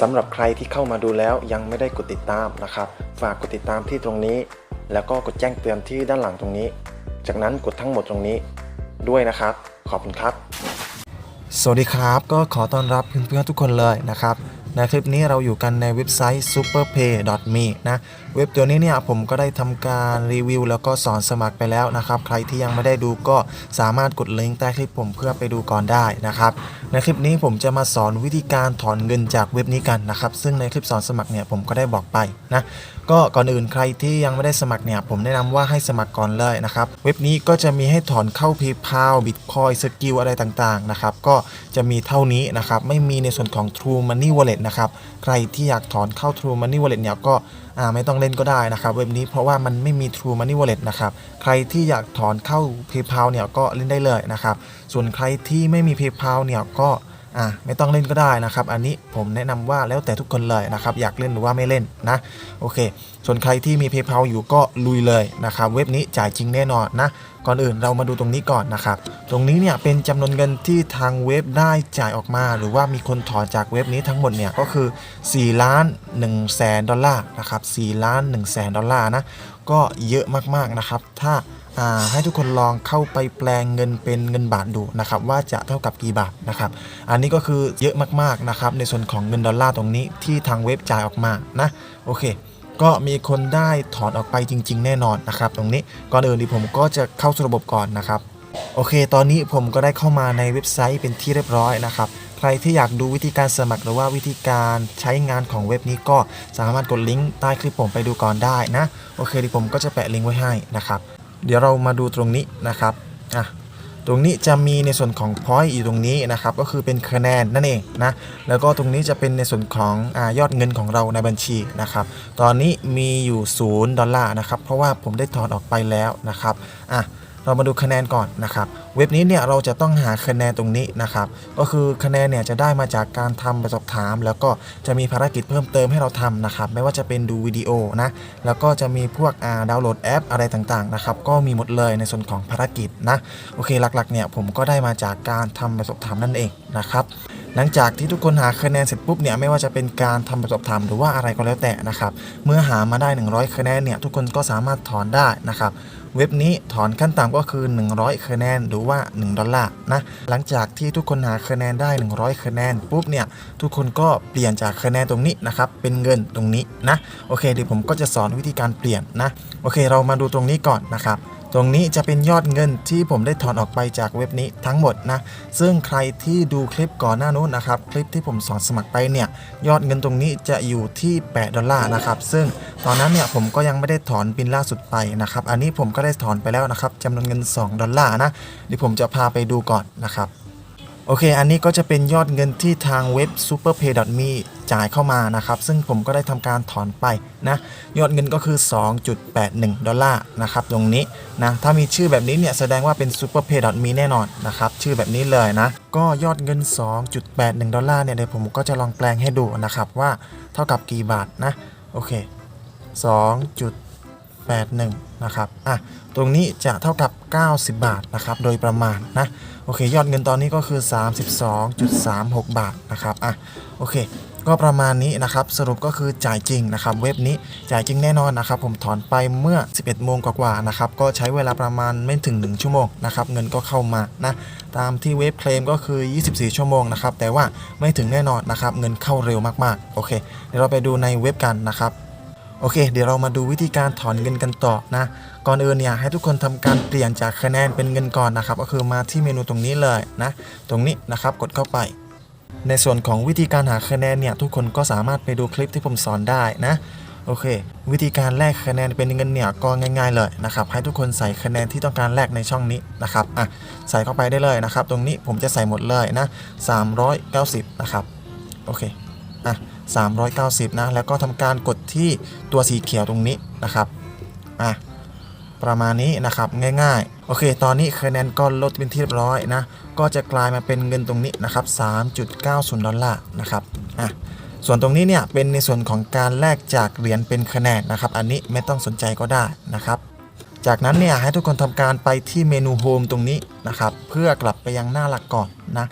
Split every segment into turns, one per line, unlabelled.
สำหรับใครที่เข้ามาดูแล้วยังไม่ได้กดติดตามนะครับ ฝากกดติดตามที่ตรงนี้ แล้วก็กดแจ้งเตือนที่ด้านหลังตรงนี้ จากนั้นกดทั้งหมดตรงนี้ด้วยนะครับ ขอบคุณครับ สวัสดีครับ ก็ขอต้อนรับเพื่อนๆทุกคนเลยนะครับ ในคลิปนี้เราอยู่กันในเว็บไซต์ superpay.me นะเว็บตัวนี้เนี่ยผมก็ได้ทำการรีวิว แล้วก็สอนสมัครไปแล้วนะครับ ใครที่ยังไม่ได้ดูก็สามารถกดลิงก์ใต้คลิปผมเพื่อไปดูก่อนได้นะครับในคลิปนี้ผมจะมาสอนวิธีการถอนเงินจากเว็บนี้กันนะครับ ซึ่งในคลิปสอนสมัครเนี่ยผมก็ได้บอกไปนะก็ก่อนอื่นใครที่ยังไม่ได้สมัครเนี่ยผมแนะนำว่าให้สมัครก่อนเลยนะครับ เว็บนี้ก็จะมีให้ถอนเข้า PayPal Bitcoin สกิลอะไรต่างๆนะครับก็จะมีเท่านี้นะครับไม่มีในส่วนของ True Money Wallet นะครับใครที่อยากถอนเข้า True Money Wallet เนี่ยก็ไม่ต้องเล่นก็ได้นะครับเว็บนี้เพราะว่ามันไม่มี True Money Wallet นะครับใครที่อยากถอนเข้า PayPal เนี่ยก็เล่นได้เลยนะครับส่วนใครที่ไม่มี PayPal เนี่ยก็ อะไม่ต้องเล่นก็ได้นะครับ อันนี้ผมแนะนำว่าแล้วแต่ทุกคนเลยนะครับ อยากเล่นหรือว่าไม่เล่นนะ โอเค ส่วนใครที่มี PayPal อยู่ก็ลุยเลยนะครับ เว็บนี้จ่ายจริงแน่นอนนะ ก่อนอื่นเรามาดูตรงนี้ก่อนนะครับ ตรงนี้เนี่ยเป็นจำนวนเงินที่ทางเว็บได้จ่ายออกมา หรือว่ามีคนถอนจากเว็บนี้ทั้งหมดเนี่ยก็คือ4ล้าน1แสนดอลลาร์นะครับ4ล้าน1แสนดอลลาร์นะ ก็เยอะมากๆนะครับ ถ้า ให้ทุกคนลองเข้าไปแปลงเงินเป็นเงินบาทดูนะครับว่าจะเท่ากับกี่บาทนะครับอันนี้ก็คือเยอะมากๆนะครับในส่วนของเงินดอลลาร์ตรงนี้ที่ทางเว็บจ่ายออกมานะโอเค ก็มีคนได้ถอนออกไปจริง ๆ แน่นอนนะครับตรงนี้ก่อนอื่นดีผมก็จะเข้าสู่ระบบก่อนนะครับโอเค ตอนนี้ผมก็ได้เข้ามาในเว็บไซต์เป็นที่เรียบร้อยนะครับใครที่อยากดูวิธีการสมัครหรือว่าวิธีการใช้งานของเว็บนี้ก็สามารถกดลิงก์ใต้คลิปผมไปดูก่อนได้นะ โอเคดียวผมก็จะแปะลิงก์ไว้ให้นะครับ เดี๋ยวเรามาดูตรงนี้นะครับอะตรงนี้จะมีในส่วนของ point อยู่ตรงนี้นะครับ ก็คือเป็นคะแนนนั่นเองนะ แล้วก็ตรงนี้จะเป็นในส่วนของอยอดเงินของเราในบัญชีนะครับ ตอนนี้มีอยู่ 0 ดอลลาร์นะครับ เพราะว่าผมได้ถอนออกไปแล้วนะครับ อะ เรามาดูคะแนนก่อนนะครับ เว็บนี้เนี่ยเราจะต้องหาคะแนนตรงนี้นะครับ ก็คือคะแนนเนี่ยจะได้มาจากการทำแบบสอบถาม แล้วก็จะมีภารกิจเพิ่มเติมให้เราทำนะครับ ไม่ว่าจะเป็นดูวิดีโอนะ แล้วก็จะมีพวกอ่าดาวน์โหลดแอปอะไรต่างๆนะครับ ก็มีหมดเลยในส่วนของภารกิจนะ โอเคหลักๆเนี่ยผมก็ได้มาจากการทำแบบสอบถามนั่นเองนะครับหลังจากที่ทุกคนหาคะแนนเสร็จปุ๊บเนี่ยไม่ว่าจะเป็นการทำแบบสอบถามหรือว่าอะไรก็แล้วแต่นะครับ เมื่อหามาได้ 100 คะแนนเนี่ยทุกคนก็สามารถถอนได้นะครับ เว็บนี้ถอนขั้นต่ำก็คือ 100คะแนนหรือว่า 1 ดอลลาร์นะหลังจากที่ทุกคนหาคะแนนได้ 100คะแนนปุ๊บเนี่ยทุกคนก็เปลี่ยนจากคะแนนตรงนี้นะครับเป็นเงินตรงนี้นะโอเคเดี๋ยวผมก็จะสอนวิธีการเปลี่ยนนะโอเค เรามาดูตรงนี้ก่อนนะครับ ตรงนี้จะเป็นยอดเงินที่ผมได้ถอนออกไปจากเว็บนี้ทั้งหมดนะ ซึ่งใครที่ดูคลิปก่อนหน้านู้นนะครับ คลิปที่ผมสอนสมัครไปเนี่ย ยอดเงินตรงนี้จะอยู่ที่ 8 ดอลลาร์นะครับ ซึ่งตอนนั้นเนี่ยผมก็ยังไม่ได้ถอนบินล่าสุดไปนะครับ อันนี้ผมก็ได้ถอนไปแล้วนะครับจำนวนเงิน 2 ดอลลาร์นะเดี๋ยวผมจะพาไปดูก่อนนะครับ โอเค อันนี้ก็จะเป็นยอดเงินที่ทางเว็บ superpay.me จ่ายเข้ามานะครับ ซึ่งผมก็ได้ทำการถอนไปนะ ยอดเงินก็คือ 2.81 ดอลลาร์นะครับ ตรงนี้นะ ถ้ามีชื่อแบบนี้เนี่ย แสดงว่าเป็น superpay.me แน่นอนนะครับ ชื่อแบบนี้เลยนะ ก็ยอดเงิน 2.81 ดอลลาร์เนี่ย เดี๋ยวผมก็จะลองแปลงให้ดูนะครับว่าเท่ากับกี่บาทนะ โอเค2.81 นะครับอะตรงนี้จะเท่ากับ 90 บาทนะครับโดยประมาณนะโอเค ยอดเงินตอนนี้ก็คือ 32.36 บาทนะครับอะโอเค ก็ประมาณนี้นะครับสรุปก็คือจ่ายจริงนะครับเว็บนี้จ่ายจริงแน่นอนนะครับผมถอนไปเมื่อ 11 โมงกว่าๆนะครับก็ใช้เวลาประมาณไม่ถึง 1 ชั่วโมงนะครับเงินก็เข้ามานะตามที่เว็บเคลมก็คือ 24 ชั่วโมงนะครับแต่ว่าไม่ถึงแน่นอนนะครับเงินเข้าเร็วมากๆโอเคเดี๋ยวเราไปดูในเว็บกันนะครับ โอเค เดี๋ยวเรามาดูวิธีการถอนเงินกันต่อนะ ก่อนอื่นเนี่ยให้ทุกคนทำการเปลี่ยนจากคะแนนเป็นเงินก่อนนะครับ ก็คือมาที่เมนูตรงนี้เลยนะ ตรงนี้นะครับกดเข้าไป ในส่วนของวิธีการหาคะแนนเนี่ยทุกคนก็สามารถไปดูคลิปที่ผมสอนได้นะโอเค วิธีการแลกคะแนนเป็นเงินเนี่ยก็ง่ายๆเลยนะครับให้ทุกคนใส่คะแนนที่ต้องการแลกในช่องนี้นะครับอะใส่เข้าไปได้เลยนะครับ ตรงนี้ผมจะใส่หมดเลยนะ390 นะครับโอเคอะ390 นะ แล้วก็ทำการกดที่ตัวสีเขียวตรงนี้นะครับอะประมาณนี้นะครับง่ายๆ โอเค ตอนนี้คะแนนก็ลดเป็นที่เรียบร้อยนะ ก็จะกลายมาเป็นเงินตรงนี้นะครับ 3.90 ดอลลาร์นะครับอะส่วนตรงนี้เนี่ยเป็นในส่วนของการแลกจากเหรียญเป็นคะแนนนะครับ อันนี้ไม่ต้องสนใจก็ได้นะครับ จากนั้นเนี่ยให้ทุกคนทำการไปที่เมนูโฮมตรงนี้นะครับ เพื่อกลับไปยังหน้าหลักก่อนนะ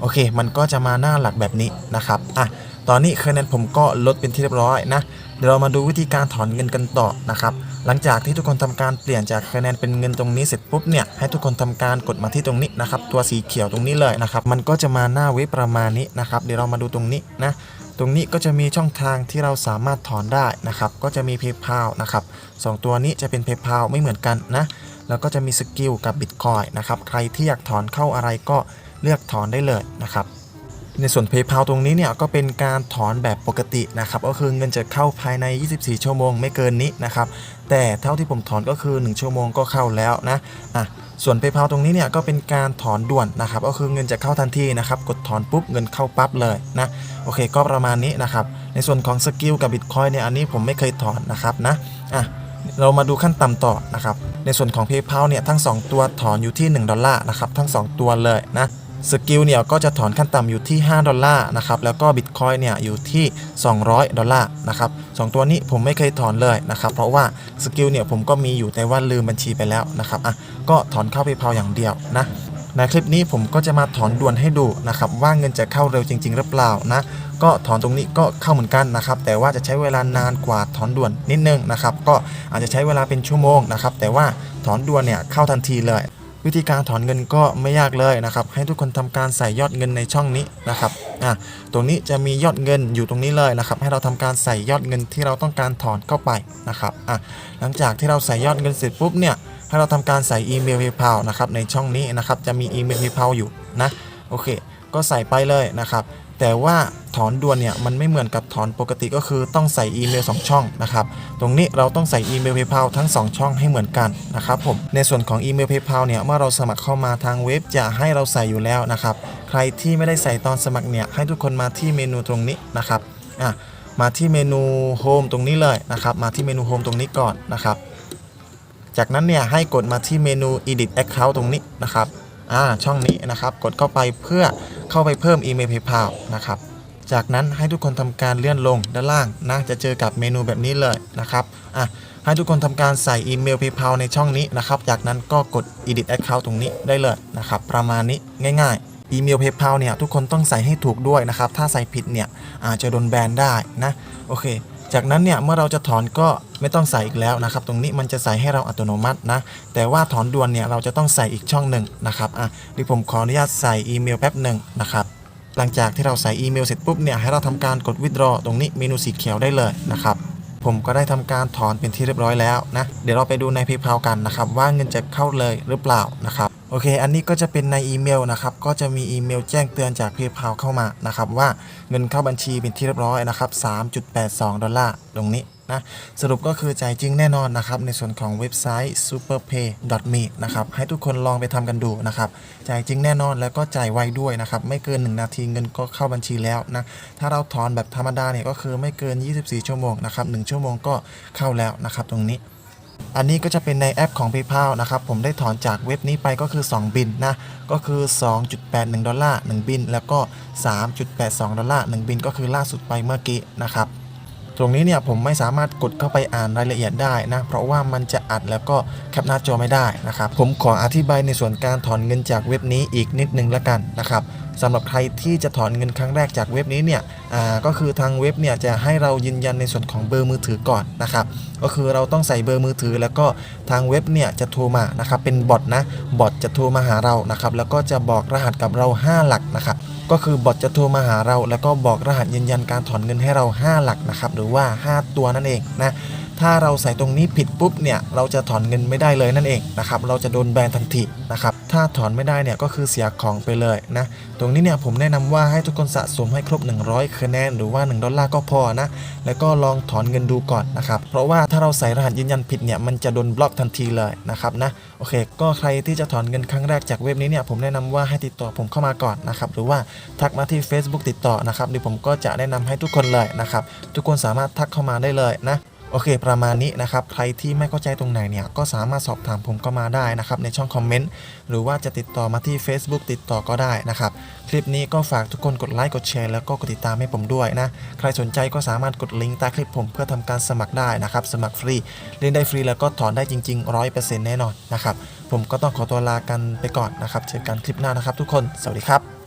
โอเค มันก็จะมาหน้าหลักแบบนี้นะครับอะตอนนี้คะแนนผมก็ลดเป็นที่เรียบร้อยนะเดี๋ยวเรามาดูวิธีการถอนเงินกันต่อนะครับ หลังจากที่ทุกคนทำการเปลี่ยนจากคะแนนเป็นเงินตรงนี้เสร็จปุ๊บเนี่ยให้ทุกคนทำการกดมาที่ตรงนี้นะครับ ตัวสีเขียวตรงนี้เลยนะครับ มันก็จะมาหน้าเว็บประมาณนี้นะครับ เดี๋ยวเรามาดูตรงนี้นะตรงนี้ก็จะมีช่องทางที่เราสามารถถอนได้นะครับ ก็จะมี PayPal นะครับสองตัวนี้จะเป็น PayPal ไม่เหมือนกันนะ แล้วก็จะมีสกิลกับ Bitcoin นะครับ ใครที่อยากถอนเข้าอะไรก็ เลือกถอนได้เลยนะครับ ในส่วน PayPal ตรงนี้เนี่ยก็เป็นการถอนแบบปกตินะครับก็คือเงินจะเข้าภายใน 24 ชั่วโมงไม่เกินนี้นะครับแต่เท่าที่ผมถอนก็คือ 1 ชั่วโมงก็เข้าแล้วนะอะส่วน PayPal ตรงนี้เนี่ยก็เป็นการถอนด่วนนะครับก็คือเงินจะเข้าทันทีนะครับกดถอนปุ๊บเงินเข้าปั๊บเลยนะโอเคก็ประมาณนี้นะครับในส่วนของสกิลกับ Bitcoin เนี่ยอันนี้ผมไม่เคยถอนนะครับนะอะเรามาดูขั้นต่ำต่อนะครับในส่วนของ PayPal เนี่ยทั้ง 2 ตัวถอนอยู่ที่ 1 ดอลลาร์นะครับทั้ง 2 ตัวเลยนะ สกิลเนี่ยก็จะถอนขั้นต่ำอยู่ที่ 5 ดอลลาร์นะครับ แล้วก็ Bitcoin เนี่ยอยู่ที่ 200 ดอลลาร์นะครับสองตัวนี้ผมไม่เคยถอนเลยนะครับ เพราะว่าสกิลเนี่ยผมก็มีอยู่แต่ว่าลืมบัญชีไปแล้วนะครับอะก็ถอนเข้า PayPal อย่างเดียวนะในคลิปนี้ผมก็จะมาถอนด่วนให้ดูนะครับว่าเงินจะเข้าเร็วจริง ๆ หรือเปล่านะก็ถอนตรงนี้ก็เข้าเหมือนกันนะครับ แต่ว่าจะใช้เวลานานกว่าถอนด่วนนิดนึงนะครับ ก็อาจจะใช้เวลาเป็นชั่วโมงนะครับ แต่ว่าถอนด่วนเนี่ยเข้าทันทีเลย วิธีการถอนเงินก็ไม่ยากเลยนะครับ ให้ทุกคนทำการใส่ยอดเงินในช่องนี้นะครับอะตรงนี้จะมียอดเงินอยู่ตรงนี้เลยนะครับ ให้เราทำการใส่ยอดเงินที่เราต้องการถอนเข้าไปนะครับอะหลังจากที่เราใส่ยอดเงินเสร็จปุ๊บเนี่ยให้เราทำการใส่อีเมล PayPal นะครับในช่องนี้นะครับจะมีอีเมล PayPal อยู่นะโอเค ก็ใส่ไปเลยนะครับ แต่ว่าถอนด่วนเนี่ยมันไม่เหมือนกับถอนปกติก็คือต้องใส่อีเมล 2 ช่องนะครับ ตรงนี้เราต้องใส่อีเมล PayPal ทั้ง 2 ช่องให้เหมือนกันนะครับผม ในส่วนของอีเมล PayPal เนี่ยเมื่อเราสมัครเข้ามาทางเว็บจะให้เราใส่อยู่แล้วนะครับ ใครที่ไม่ได้ใส่ตอนสมัครเนี่ยให้ทุกคนมาที่เมนูตรงนี้นะครับอะมาที่เมนู Home ตรงนี้เลยนะครับ มาที่เมนู Home ตรงนี้ก่อนนะครับ จากนั้นเนี่ยให้กดมาที่เมนู edit account ตรงนี้นะครับ อ่าช่องนี้นะครับกดเข้าไปเพื่อเข้าไปเพิ่มอีเมล PayPal นะครับจากนั้นให้ทุกคนทำการเลื่อนลงด้านล่างนะจะเจอกับเมนูแบบนี้เลยนะครับอะให้ทุกคนทำการใส่อีเมล PayPal ในช่องนี้นะครับ จากนั้นก็กด edit account ตรงนี้ได้เลยนะครับประมาณนี้ง่ายๆ อีเมล PayPal เนี่ยทุกคนต้องใส่ให้ถูกด้วยนะครับ ถ้าใส่ผิดเนี่ยอาจจะโดนแบนได้นะโอเค จากนั้นเนี่ยเมื่อเราจะถอนก็ไม่ต้องใส่อีกแล้วนะครับ ตรงนี้มันจะใส่ให้เราอัตโนมัตินะ แต่ว่าถอนด่วนเนี่ยเราจะต้องใส่อีกช่องหนึ่งนะครับอะเดี๋ยวผมขออนุญาตใส่อีเมลแป๊บหนึ่งนะครับหลังจากที่เราใส่อีเมลเสร็จปุ๊บเนี่ยให้เราทำการกด withdraw ตรงนี้เมนูสีเขียวได้เลยนะครับผมก็ได้ทำการถอนเป็นที่เรียบร้อยแล้วนะเดี๋ยวเราไปดูใน PayPal กันนะครับว่าเงินจะเข้าเลยหรือเปล่านะครับ โอเค อันนี้ก็จะเป็นในอีเมลนะครับ ก็จะมีอีเมลแจ้งเตือนจาก PayPal เข้ามานะครับ ว่าเงินเข้าบัญชีเป็นที่เรียบร้อยนะครับ 3.82 ดอลลาร์ตรงนี้นะสรุปก็คือจ่ายจริงแน่นอนนะครับ ในส่วนของเว็บไซต์ superpay.me นะครับ ให้ทุกคนลองไปทำกันดูนะครับ จ่ายจริงแน่นอนแล้วก็จ่ายไวด้วยนะครับ ไม่เกิน 1 นาทีเงินก็เข้าบัญชีแล้วนะ ถ้าเราถอนแบบธรรมดาเนี่ยก็คือไม่เกิน 24 ชั่วโมงนะครับ 1 ชั่วโมงก็เข้าแล้วนะครับตรงนี้ อันนี้ก็จะเป็นในแอปของ PayPal นะครับผมได้ถอนจากเว็บนี้ไปก็คือ 2 บินนะก็คือ 2.81 ดอลลาร์1บิน แล้วก็ 3.82 ดอลลาร์1บิน ก็คือล่าสุดไปเมื่อกี้นะครับตรงนี้เนี่ยผมไม่สามารถกดเข้าไปอ่านรายละเอียดได้นะ เพราะว่ามันจะอัดแล้วก็แคปหน้าจอไม่ได้นะครับ ผมขออธิบายในส่วนการถอนเงินจากเว็บนี้อีกนิดนึงละกันนะครับ สำหรับใครที่จะถอนเงินครั้งแรกจากเว็บนี้เนี่ยอ่าก็คือทางเว็บเนี่ยจะให้เรายืนยันในส่วนของเบอร์มือถือก่อนนะครับก็คือเราต้องใส่เบอร์มือถือ แล้วก็ทางเว็บเนี่ยจะโทรมานะครับเป็นบอทนะบอทจะโทรมาหาเรานะครับแล้วก็จะบอกรหัสกับเรา 5 หลักนะครับก็คือบอทจะโทรมาหาเรา แล้วก็บอกรหัสยืนยันการถอนเงินให้เรา 5 หลักนะครับหรือว่า 5 ตัวนั่นเองนะ ถ้าเราใส่ตรงนี้ผิดปุ๊บเนี่ยเราจะถอนเงินไม่ได้เลยนั่นเองนะครับเราจะโดนแบนทันทีนะครับถ้าถอนไม่ได้เนี่ยก็คือเสียของไปเลยนะตรงนี้เนี่ยผมแนะนำว่าให้ทุกคนสะสมให้ครบ 100คะแนนหรือว่า 1 ดอลลาร์ก็พอนะแล้วก็ลองถอนเงินดูก่อนนะครับเพราะว่าถ้าเราใส่รหัสยืนยันผิดเนี่ยมันจะโดนบล็อกทันทีเลยนะครับนะโอเค ก็ใครที่จะถอนเงินครั้งแรกจากเว็บนี้เนี่ยผมแนะนำว่าให้ติดต่อผมเข้ามาก่อนนะครับหรือว่าทักมาที่ Facebook ติดต่อนะครับเดี๋ยวผมก็จะแนะนำให้ทุกคนเลยนะครับทุกคนสามารถทักเข้ามาได้เลยนะ โอเค ประมาณนี้นะครับ ใครที่ไม่เข้าใจตรงไหนเนี่ย ก็สามารถสอบถามผมก็มาได้นะครับ ในช่องคอมเมนต์ หรือว่าจะติดต่อมาที่ Facebook ติดต่อก็ได้นะครับ คลิปนี้ก็ฝากทุกคนกดไลค์ กดแชร์ แล้วก็กดติดตามให้ผมด้วยนะ ใครสนใจก็สามารถกดลิงก์ใต้คลิปผมเพื่อทำการสมัครได้นะครับ สมัครฟรี เล่นได้ฟรีแล้วก็ถอนได้จริง ๆ 100%แน่นอนนะครับ ผมก็ต้องขอตัวลากันไปก่อนนะครับ เจอกันคลิปหน้านะครับ ทุกคน สวัสดีครับ